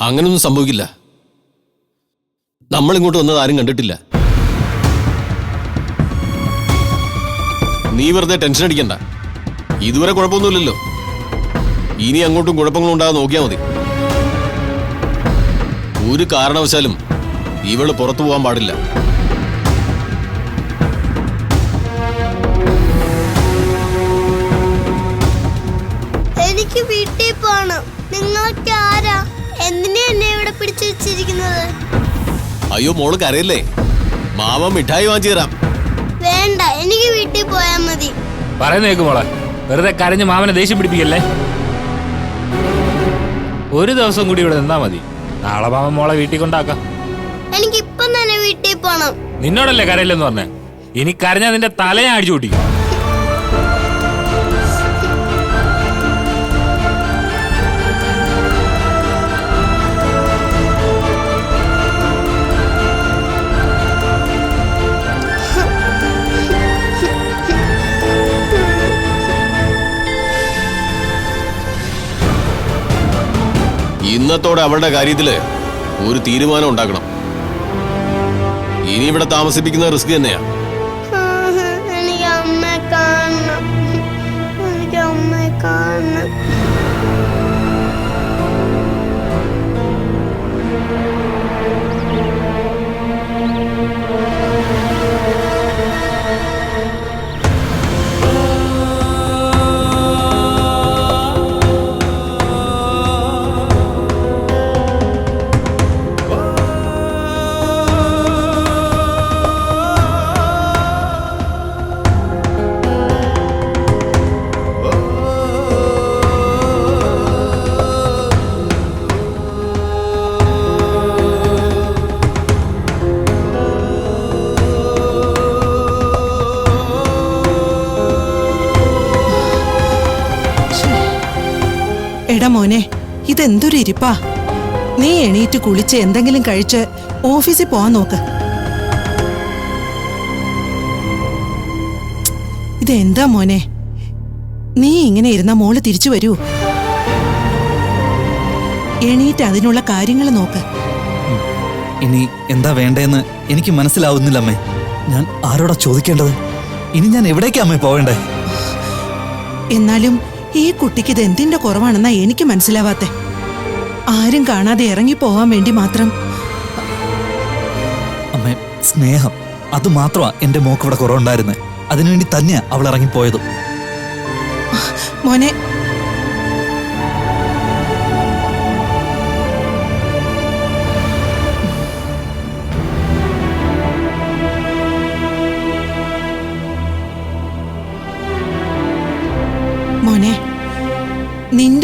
അങ്ങനൊന്നും സംഭവിക്കില്ല. നമ്മൾ ഇങ്ങോട്ട് വന്നത് ആരും കണ്ടിട്ടില്ല. നീ വെറുതെ ടെൻഷൻ അടിക്കണ്ട. ഇതുവരെ കുഴപ്പമൊന്നുമില്ലല്ലോ. ഇനി അങ്ങോട്ടും കുഴപ്പങ്ങളും ഉണ്ടാകാൻ നോക്കിയാൽ മതി. ഒരു കാരണവശാലും ഇവൾ പുറത്തു പോകാൻ പാടില്ല. പിടിച്ചു വെച്ചിരിക്കുന്നത്. അയ്യോ മോൾ കരയല്ലേ? മാമ മിഠായി വാങ്ങിച്ചു തരാം. വേണ്ട എനിക്ക് വീട്ടിൽ പോയാൽ മതി. പറയുന്നേക്ക് മോളെ വെറുതെ കരഞ്ഞ് മാമനെ ദേഷ്യം പിടിപ്പിക്കല്ലേ? ഒരു ദിവസം കൂടി ഇവിടെ നിന്നാ മതി. നാളെ മാമൻ മോളെ വീട്ടിൽ കൊണ്ടാക്കാം. എനിക്ക് ഇപ്പം തന്നെ വീട്ടിൽ പോണം. നിന്നോടല്ലേ കരയില്ലെന്ന് പറഞ്ഞേ? ഇനി കരഞ്ഞാ നിന്റെ തല ഞാൻ അടിച്ചു പൊട്ടിക്കും. ഇന്നത്തോടെ അവളുടെ കാര്യത്തിൽ ഒരു തീരുമാനം ഉണ്ടാക്കണം. ഇനി ഇവിടെ താമസിപ്പിക്കുന്ന റിസ്ക് തന്നെയാ. മോനെ ഇതെന്തൊരു ഇരിപ്പാ? നീ എണീറ്റ് കുളിച്ച് എന്തെങ്കിലും കഴിച്ച് ഓഫീസിൽ പോവാൻ നോക്ക്. ഇതെന്താ മോനെ? നീ ഇങ്ങനെ ഇരുന്ന മോൾ തിരിച്ചു വരൂ. എണീറ്റ് അതിനുള്ള കാര്യങ്ങൾ നോക്ക്. ഇനി എന്താ വേണ്ടതെന്ന് എനിക്ക് മനസ്സിലാവുന്നില്ല അമ്മേ ഞാൻ ആരോടാ ചോദിക്കേണ്ടത്? ഇനി ഞാൻ എവിടേക്കാ അമ്മേ പോവേണ്ടേ? എന്നാലും ഈ കുട്ടിക്ക് ഇത് എന്തിന്റെ കുറവാണെന്നാ എനിക്ക് മനസ്സിലാവാത്തെ. ആരും കാണാതെ ഇറങ്ങി പോവാൻ വേണ്ടി മാത്രം. അമ്മേ സ്നേഹം അത് മാത്രമാ എന്റെ മോക്ക് ഇവിടെ കുറവുണ്ടായിരുന്നത് അതിനുവേണ്ടി തന്നെയാ അവൾ ഇറങ്ങിപ്പോയത്. മോനെ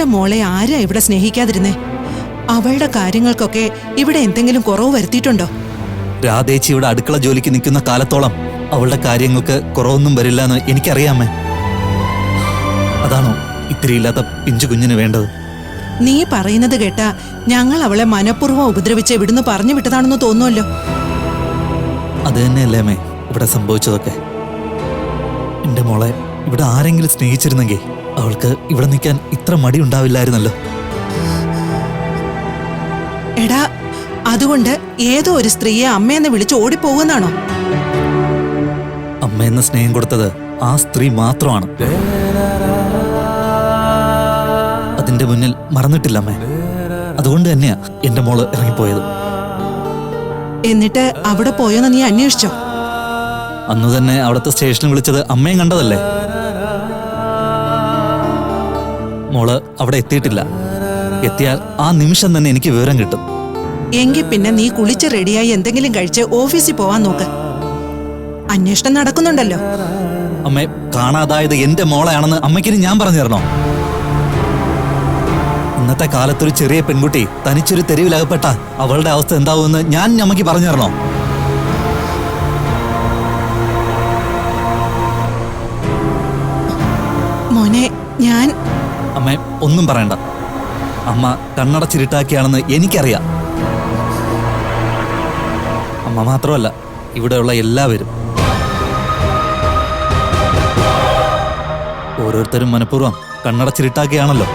നിന്റെ മോളെ ആരാ ഇവിടെ സ്നേഹിക്കാതിരുന്നേ? അവളുടെ കാര്യങ്ങൾക്കൊക്കെ ഇവിടെ എന്തെങ്കിലും കുറവ് വരുത്തിയിട്ടുണ്ടോ? രാധേച്ചി ഇവിടെ അടുക്കള ജോലിക്ക് നിൽക്കുന്ന കാലത്തോളം അവളുടെ കാര്യങ്ങൾക്ക് കുറവൊന്നും വരില്ല എന്ന് എനിക്കറിയാമേ. അതാണോ ഇത്തിരി ഇല്ലാത്ത പിഞ്ചു കുഞ്ഞിന് വേണ്ടത്? നീ പറയുന്നത് കേട്ട ഞങ്ങൾ അവളെ മനഃപൂർവം ഉപദ്രവിച്ച് ഇവിടുന്ന് പറഞ്ഞു വിട്ടതാണെന്ന് തോന്നുമല്ലോ. അത് തന്നെയല്ലേ അമ്മേ ഇവിടെ സംഭവിച്ചതൊക്കെ. എന്റെ മോളെ ഇവിടെ ആരെങ്കിലും സ്നേഹിച്ചിരുന്നെങ്കിൽ അവൾക്ക് ഇവിടെ നിൽക്കാൻ ഇത്ര മടി ഉണ്ടാവില്ലായിരുന്നല്ലോ എടാ അതുകൊണ്ട് ഏതോ ഒരു സ്ത്രീയെ അമ്മയെന്ന് വിളിച്ച് ഓടിപ്പോകുന്നാണോ അമ്മയെന്ന സ്നേഹം കൊടുത്തത് ആ സ്ത്രീ മാത്രമാണ്. അതിന്റെ മുന്നിൽ മറന്നിട്ടില്ല അമ്മേ. അതുകൊണ്ട് തന്നെയാ എന്റെ മോൾ ഇറങ്ങിപ്പോയത്. എന്നിട്ട് അവിടെ പോയോന്ന് നീ അന്വേഷിച്ചോ? അന്ന് തന്നെ അവിടുത്തെ സ്റ്റേഷനിൽ വിളിച്ചത് അമ്മയും കണ്ടതല്ലേ? മോൾ അവിടെ എത്തിയിട്ടില്ല. എത്തിയാൽ ആ നിമിഷം തന്നെ എനിക്ക് വിവരം കിട്ടും. എങ്കിൽ പിന്നെ നീ കുളിച്ച് റെഡിയായി എന്തെങ്കിലും കഴിച്ച് ഓഫീസിൽ പോവാൻ നോക്ക്. അന്വേഷണം നടക്കുന്നുണ്ടല്ലോ. അമ്മേ കാണാതായത് എന്റെ മോളെയാണെന്ന് അമ്മയ്ക്കിനി ഞാൻ പറഞ്ഞു തരണോ? ഇന്നത്തെ കാലത്തൊരു ചെറിയ പെൺകുട്ടി തനിച്ചൊരു തെരുവിലകപ്പെട്ട അവളുടെ അവസ്ഥ എന്താവുമെന്ന് ഞാൻ അമ്മയ്ക്ക് പറഞ്ഞു തരണോ? ഒന്നും പറയണ്ട. അമ്മ കണ്ണടച്ചിരുട്ടാക്കിയാണെന്ന് എനിക്കറിയാം. അമ്മ മാത്രമല്ല ഇവിടെയുള്ള എല്ലാവരും. ഓരോരുത്തരും മനഃപൂർവം കണ്ണടച്ചിരുട്ടാക്കിയാണല്ലോ.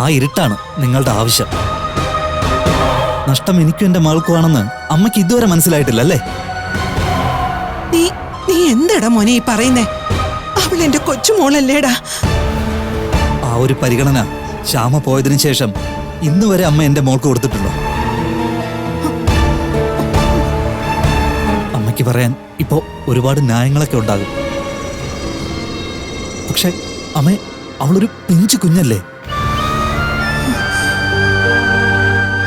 ആ ഇരുട്ടാണ് നിങ്ങളുടെ ആവശ്യം. നഷ്ടം എനിക്കും എന്റെ മകൾക്കുമാണെന്ന് അമ്മയ്ക്ക് ഇതുവരെ മനസ്സിലായിട്ടില്ല അല്ലേ നീ നീ എന്തടാ മോനെ ഈ പറയുന്നേ? എന്റെ കൊച്ചുമോളല്ലേടാ? ആ ഒരു പരിഗണന ശ്യാമ പോയതിനു ശേഷം ഇന്ന് വരെ അമ്മ എന്റെ മോൾക്ക് കൊടുത്തിട്ടുള്ളൂ അമ്മയ്ക്ക് പറയാൻ ഇപ്പോ ഒരുപാട് ന്യായങ്ങളൊക്കെ ഉണ്ടാകും. പക്ഷെ അമ്മ അവളൊരു പിഞ്ചു കുഞ്ഞല്ലേ?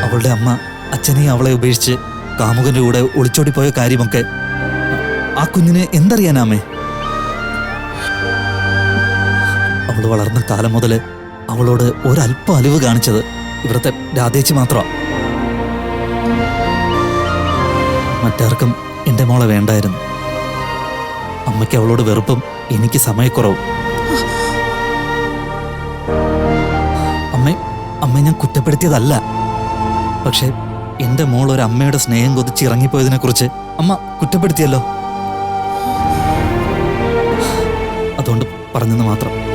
അവളുടെ അമ്മ അച്ഛനെ അവളെ ഉപേക്ഷിച്ച് കാമുകന്റെ കൂടെ ഒളിച്ചോടി പോയ കാര്യമൊക്കെ ആ കുഞ്ഞിന് എന്തറിയാനാ അവൾ വളർന്ന കാലം മുതൽ അവളോട് ഒരല്പം അലിവ് കാണിച്ചത് ഇവിടുത്തെ രാധേച്ചി മാത്രമാണ് മറ്റാർക്കും എന്റെ മോളെ വേണ്ടായിരുന്നു. അമ്മയ്ക്ക് അവളോട് വെറുപ്പും എനിക്ക് സമയക്കുറവും. അമ്മ അമ്മ ഞാൻ കുറ്റപ്പെടുത്തിയതല്ല. പക്ഷെ എന്റെ മോൾ ഒരു അമ്മയുടെ സ്നേഹം കൊതിച്ച് ഇറങ്ങിപ്പോയതിനെ കുറിച്ച് അമ്മ കുറ്റപ്പെടുത്തിയല്ലോ. അതുകൊണ്ട് പറഞ്ഞെന്ന് മാത്രം.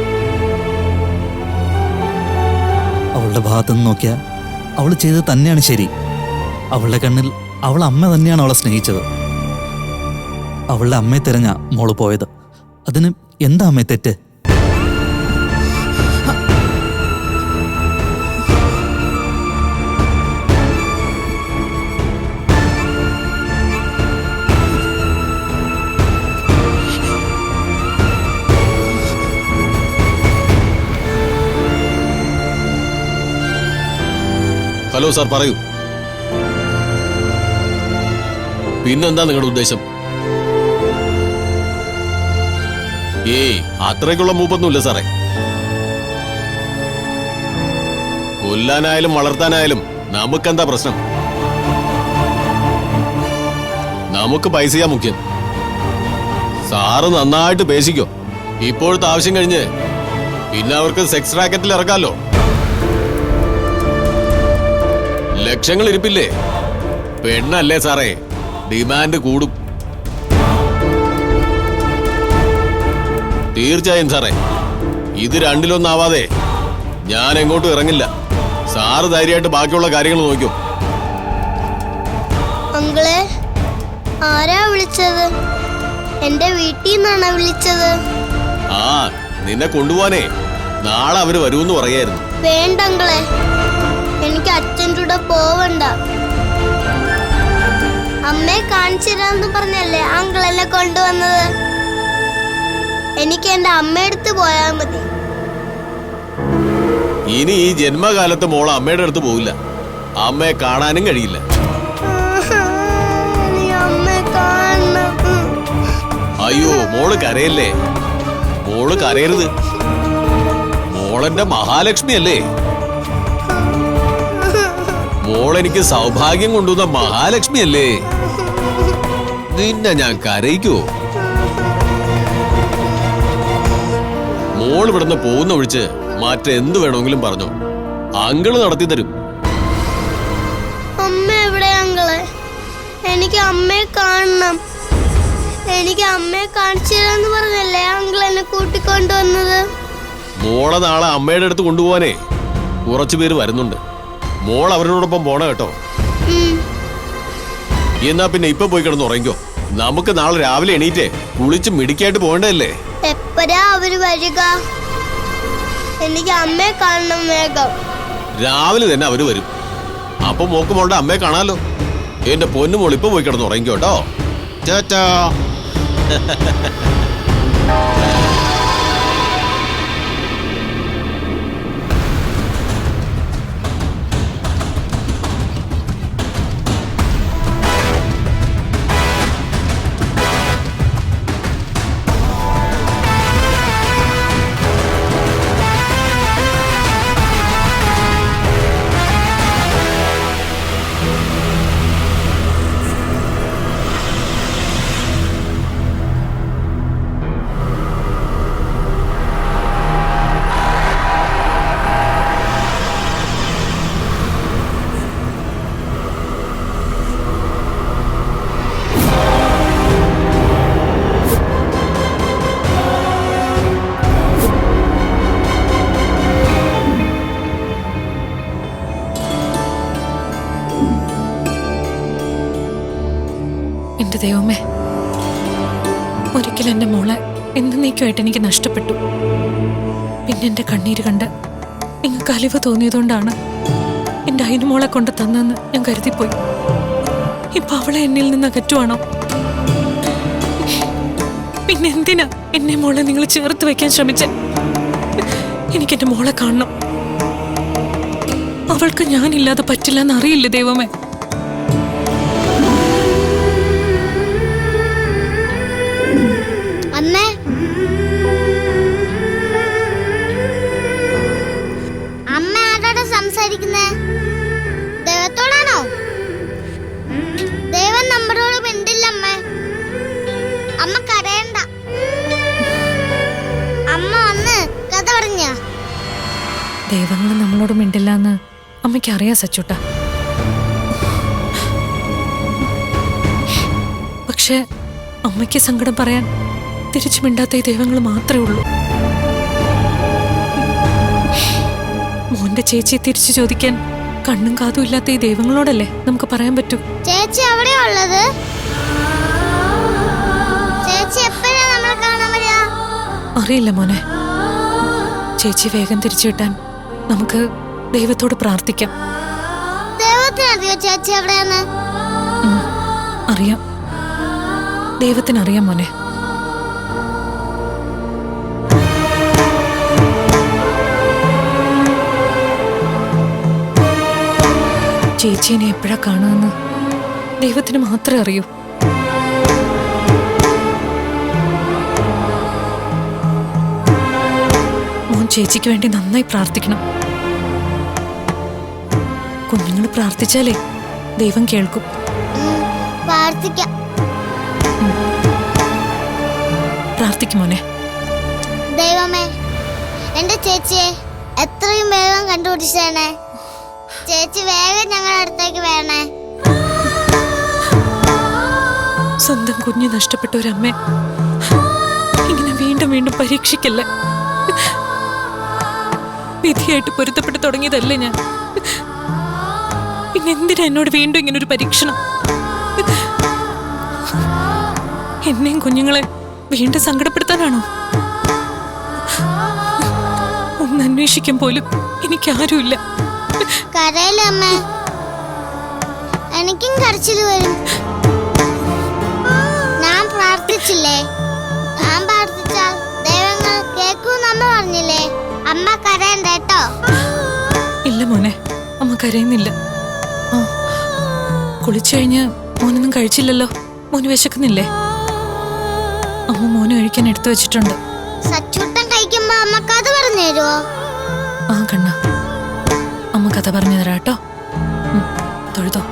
അവളുടെ ഭാഗത്തു നിന്ന് നോക്കിയാൽ അവൾ ചെയ്തത് തന്നെയാണ് ശരി. അവളുടെ കണ്ണിൽ അവൾ അമ്മ തന്നെയാണ് അവളെ സ്നേഹിച്ചത്. അവളുടെ അമ്മയെ തിരഞ്ഞ മോൾ പോയത്. അതിന് എന്താ അമ്മയെ തെറ്റ്? ഹലോ സാർ പറയൂ. പിന്നെന്താ നിങ്ങളുടെ ഉദ്ദേശം? ഏയ് അത്രയ്ക്കുള്ള മൂപ്പൊന്നുമില്ല സാറേ. കൊല്ലാനായാലും വളർത്താനായാലും നമുക്കെന്താ പ്രശ്നം? നമുക്ക് പൈസയാ മുഖ്യം. സാറ് നന്നായിട്ട് പേശിക്കോ. ഇപ്പോഴത്തെ ആവശ്യം കഴിഞ്ഞ് പിന്നെ അവർക്ക് സെക്സ് റാക്കറ്റിൽ ഇറക്കാമല്ലോ ലക്ഷങ്ങൾ ഇരിപ്പില്ലേ പെണ്ണല്ലേ സാറേ? ഡിമാൻഡ് കൂടും. തീർച്ചയായും സാറേ. ഇത് രണ്ടിലൊന്നാവാതെ ഞാൻ എങ്ങോട്ടും ഇറങ്ങില്ല. സാറ് ധൈര്യമായിട്ട് ബാക്കിയുള്ള കാര്യങ്ങൾ നോക്കൂ. അങ്കിളെ ആരാ വിളിച്ചത്? എന്റെ വീട്ടിൽ നിന്നാണ് വിളിച്ചത്? ആ നിന്നെ കൊണ്ടുപോവാനേ. നാളെ അവർ വരുമെന്ന് പറയായിരുന്നു. വേണ്ട അങ്കിളെ. എനിക്ക് അച്ഛന്റെ കൂടെ പോവണ്ട. അമ്മയെ കാണിച്ചു പറഞ്ഞല്ലേ അങ്കിളല്ല കൊണ്ടുവന്നത്? എനിക്ക് എന്റെ അമ്മയടുത്ത് പോയാൽ മതി. ഇനി ഈ ജന്മകാലത്ത് മോൾ അമ്മയുടെ അടുത്ത് പോവില്ല. അമ്മയെ കാണാനും കഴിയില്ല. അയ്യോ മോൾ കരയല്ലേ? മോൾ കരയരുത്. മോളെന്റെ മഹാലക്ഷ്മി അല്ലേ? മോളെനിക്ക് സൗഭാഗ്യം കൊണ്ടുവന്ന മഹാലക്ഷ്മി അല്ലേ? നിന്നെ ഞാൻ കരയിക്കോ? മോൾ ഇവിടുന്ന് പോകുന്ന ഒഴിച്ച് മറ്റെന്ത് വേണമെങ്കിലും പറഞ്ഞു. അങ്കിൾ നടത്തി തരും. അമ്മ എവിടെ അങ്കിളെ? എനിക്ക് അമ്മയെ കാണണം. എനിക്ക് അമ്മയെ കാണിച്ചു പറഞ്ഞല്ലേ അങ്കിൾ എന്നെ കൂട്ടിക്കൊണ്ടുവന്നത്? മോളെ നാളെ അമ്മയുടെ അടുത്ത് കൊണ്ടുപോവാനേ കുറച്ചു പേര് വരുന്നുണ്ട്. മോൾ അവരോടൊപ്പം പോണ കേട്ടോ. എന്നാ പിന്നെ ഇപ്പൊ പോയി കിടന്ന് ഉറങ്ങിക്കോ. നമുക്ക് നാളെ രാവിലെ എണീറ്റേ. കുളിച്ച് മിടിക്കായിട്ട് പോകണ്ടല്ലേ എപ്പോഴാ അവർ വരിക? എനിക്ക് അമ്മയെ കാണണം വേഗം. രാവിലെ തന്നെ അവർ വരും. അപ്പൊ മോക്ക് മോളുടെ അമ്മയെ കാണാലോ. എന്റെ പൊന്നു മോൾ ഇപ്പൊ പോയി കിടന്ന് ഉറങ്ങിക്കോട്ടോ ചാച്ചാ എന്റെ ദൈവമേ ഒരിക്കൽ എന്റെ മോളെ എന്നേക്കുമായിട്ട് എനിക്ക് നഷ്ടപ്പെട്ടു. പിന്നെ എന്റെ കണ്ണീര് കണ്ട് നിങ്ങൾക്ക് അലിവ് തോന്നിയതുകൊണ്ടാണ് എന്റെ അയിന് മോളെ കൊണ്ട് തന്നെന്ന് ഞാൻ കരുതിപ്പോയി. ഇപ്പൊ അവളെ എന്നിൽ നിന്ന് അകറ്റുവാണോ? പിന്നെ എന്തിനാ എന്നെ മോളെ നിങ്ങൾ ചേർത്ത് വെക്കാൻ ശ്രമിച്ച? എനിക്ക് എന്റെ മോളെ കാണണം. അവൾക്ക് ഞാനില്ലാതെ പറ്റില്ല എന്നറിയില്ല ദൈവമേ? ദൈവങ്ങൾ നമ്മളോട് മിണ്ടില്ല എന്ന് അമ്മയ്ക്ക് അറിയാം സച്ചുട്ട. പക്ഷെ അമ്മയ്ക്ക് സങ്കടം പറയാൻ തിരിച്ചു മിണ്ടാത്ത ഈ ദൈവങ്ങൾ മാത്രമേ ഉള്ളൂ. മോന്റെ ചേച്ചി തിരിച്ചു ചോദിക്കാൻ കണ്ണും കാതും ഇല്ലാത്ത ഈ ദൈവങ്ങളോടല്ലേ നമുക്ക് പറയാൻ പറ്റൂ? ചേച്ചി എവിടെയുള്ളത് ചേച്ചി എപ്പോഴാ നമ്മളെ കാണാൻ അറിയില്ല മോനെ. ചേച്ചി വേഗം തിരിച്ചു കിട്ടാൻ നമുക്ക് ദൈവത്തോട് പ്രാർത്ഥിക്കാം. അറിയാം ദൈവത്തിനറിയാം മോനെ. ചേച്ചിയെ എപ്പോഴാ കാണുമെന്ന് ദൈവത്തിന് മാത്രമേ അറിയൂ. ചേച്ചിക്ക് വേണ്ടി നന്നായി പ്രാർത്ഥിക്കണം. കുഞ്ഞുങ്ങൾ പ്രാർത്ഥിച്ചാലേ ദൈവം കേൾക്കും. പ്രാർത്ഥിക്കാം. പ്രാർത്ഥിക്കും മോനെ. ദൈവമേ എന്റെ ചേച്ചിയെ എത്രയും വേഗം കണ്ടുപിടിച്ചേണേ. ചേച്ചി വേഗം ഞങ്ങളുടെ അടുത്തേക്ക് വേണേ സ്വന്തം കുഞ്ഞ് നഷ്ടപ്പെട്ട ഒരമ്മ ഇങ്ങനെ വീണ്ടും വീണ്ടും പരീക്ഷിക്കല്ലേ? വിധിയായിട്ട് പൊരുത്തപ്പെട്ട് തുടങ്ങിയതല്ലേ ഞാൻ? പിന്നെ എന്തിനാ എന്നോട് വീണ്ടും ഇങ്ങനെ ഒരു പരീക്ഷണം? എന്നെയും കുഞ്ഞുങ്ങളെ വീണ്ടും സങ്കടപ്പെടുത്താനാണോ? ഒന്ന് അന്വേഷിക്കാൻ പോലും എനിക്കാരുമില്ല. എനിക്കും കരച്ചിൽ വരും. ഞാൻ പ്രാർത്ഥിച്ചില്ലേ? ഞാൻ പ്രാർത്ഥിച്ചാൽ ദൈവങ്ങൾ കേൾക്കൂന്ന് അമ്മ പറഞ്ഞില്ലേ? അമ്മ കരയണ്ട കേട്ടോ. ഇല്ല മോനെ അമ്മ കരയുന്നില്ല. ആ കുളിച്ചു കഴിഞ്ഞ് മോനൊന്നും കഴിച്ചില്ലല്ലോ. മോന് വിശക്കുന്നില്ലേ? അമ്മ മോന് കഴിക്കാൻ എടുത്തു വെച്ചിട്ടുണ്ട്. സച്ചൂട്ടൻ കഴിക്കുമ്പോ അമ്മ കഥ പറഞ്ഞു തരുമോ ആ കണ്ണ. അമ്മ കഥ പറഞ്ഞു തരാം കേട്ടോ. തൊഴുതോ?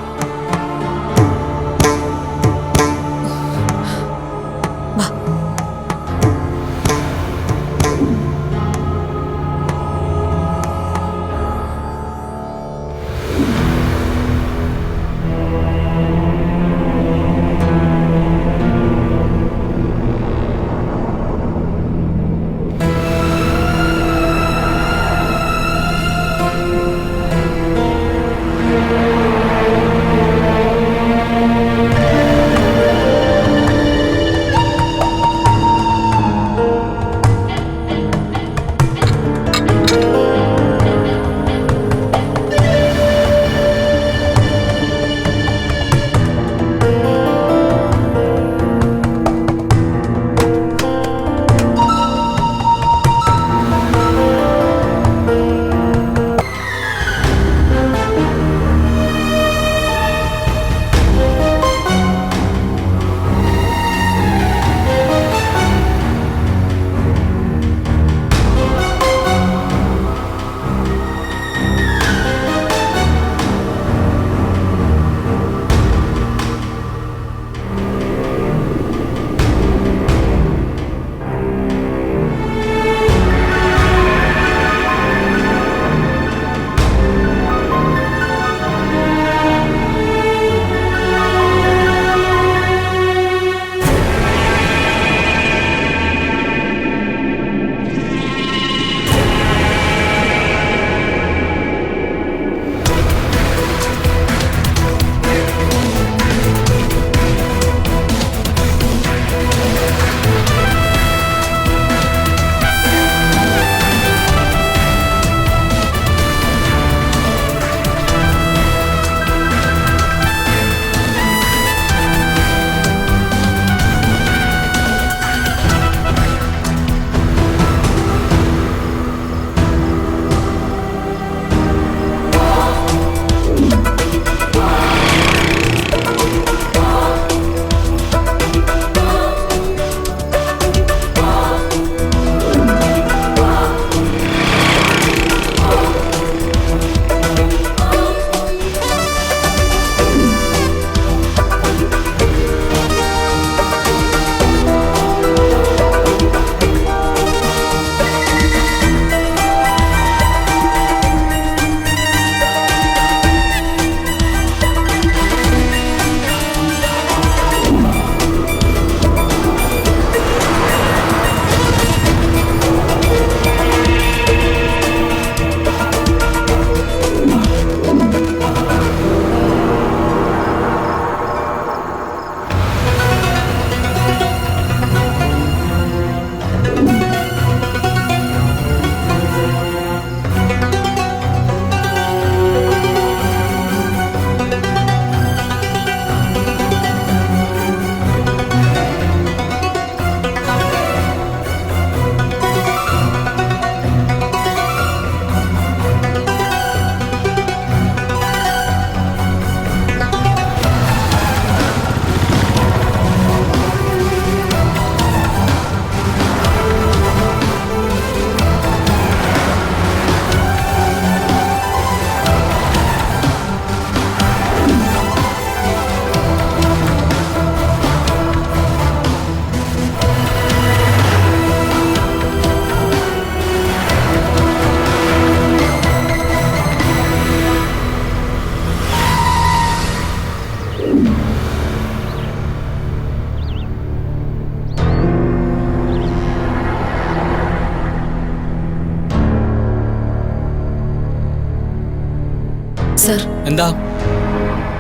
എന്താ?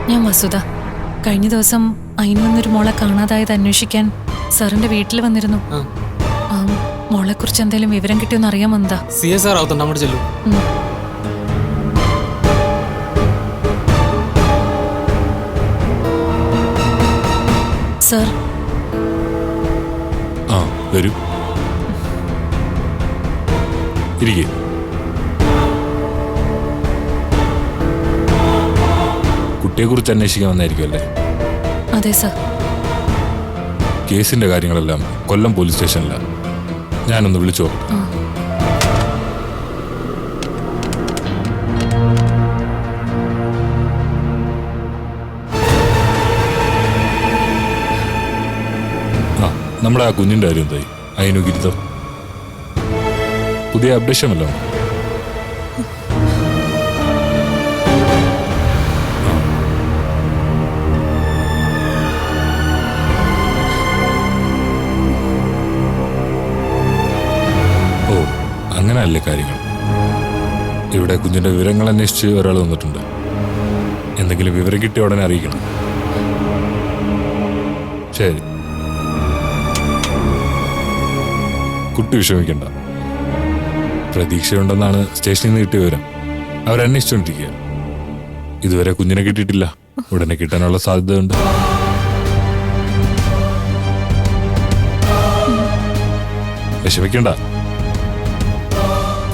ഞാൻ വസുധ. കഴിഞ്ഞ ദിവസം അയിന് വന്നൊരു മോളെ കാണാതായത് അന്വേഷിക്കാൻ സാറിന്റെ വീട്ടിൽ വന്നിരുന്നു. ആ. മോളെ കുറിച്ച് എന്തെങ്കിലും വിവരം കിട്ടിയെന്ന് അറിയാമോ എന്താ സി എസ് ആർ ആവത്തുണ്ട് അങ്ങോട്ട് ചെല്ലു. സാർ. ആ വരൂ. ഇരിക്കേ. കുട്ടിയെക്കുറിച്ച് അന്വേഷിക്കാൻ വന്നായിരിക്കും അല്ലേ? അതെ സർ. കേസിന്റെ കാര്യങ്ങളെല്ലാം കൊല്ലം പോലീസ് സ്റ്റേഷനിലാണ് ഞാനൊന്ന് വിളിച്ചു നോക്കട്ടെ. ആ. ആ നമ്മുടെ ആ കുഞ്ഞിന്റെ കാര്യം എന്തായി? അതിനു ഗിരിതം പുതിയ അപ്ഡേഷൻ വല്ലോ ഓ അങ്ങനെയല്ലേ കാര്യങ്ങൾ? ഇവിടെ കുഞ്ഞിന്റെ വിവരങ്ങൾ അന്വേഷിച്ച് ഒരാൾ വന്നിട്ടുണ്ട്. എന്തെങ്കിലും വിവരം കിട്ടിയ ഉടനെ അറിയിക്കണം. ശരി. കുട്ടി വിഷമിക്കണ്ട. പ്രതീക്ഷയുണ്ടെന്നാണ് സ്റ്റേഷനിൽ നിന്ന് കിട്ടിയ വിവരം. അവരന്വേഷിച്ചുകൊണ്ടിരിക്കുക ഇതുവരെ കുഞ്ഞിനെ കിട്ടിയിട്ടില്ല. ഉടനെ കിട്ടാനുള്ള സാധ്യതയുണ്ട്. വിഷമിക്കണ്ട.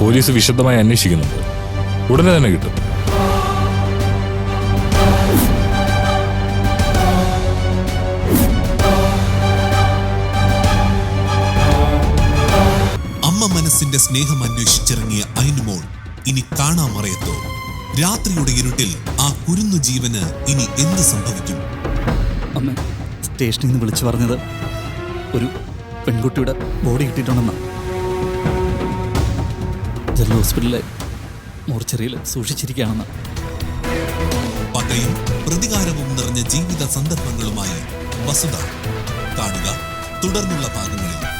പോലീസ് വിശദമായി അന്വേഷിക്കുന്നുണ്ട്. ഉടനെ തന്നെ കിട്ടും. അമ്മ മനസ്സിന്റെ സ്നേഹം അന്വേഷിച്ചിറങ്ങിയ അയനുമോൾ ഇനി കാണാമറയത്തോ. രാത്രിയുടെ ഇരുട്ടിൽ ആ കുരുന്നു ജീവന് ഇനി എന്ത് സംഭവിക്കും? അമ്മ സ്റ്റേഷനിൽ നിന്ന് വിളിച്ചു പറഞ്ഞത് ഒരു പെൺകുട്ടിയുടെ ബോഡി കിട്ടിയിട്ടുണ്ടെന്നാ. ജനറൽ ഹോസ്പിറ്റലിലെ മോർച്ചറിയിൽ സൂക്ഷിച്ചിരിക്കുകയാണെന്ന്. പകയും പ്രതികാരവും നിറഞ്ഞ ജീവിത സന്ദർഭങ്ങളുമായി വസുത കാണുക തുടർന്നുള്ള ഭാഗങ്ങളിൽ.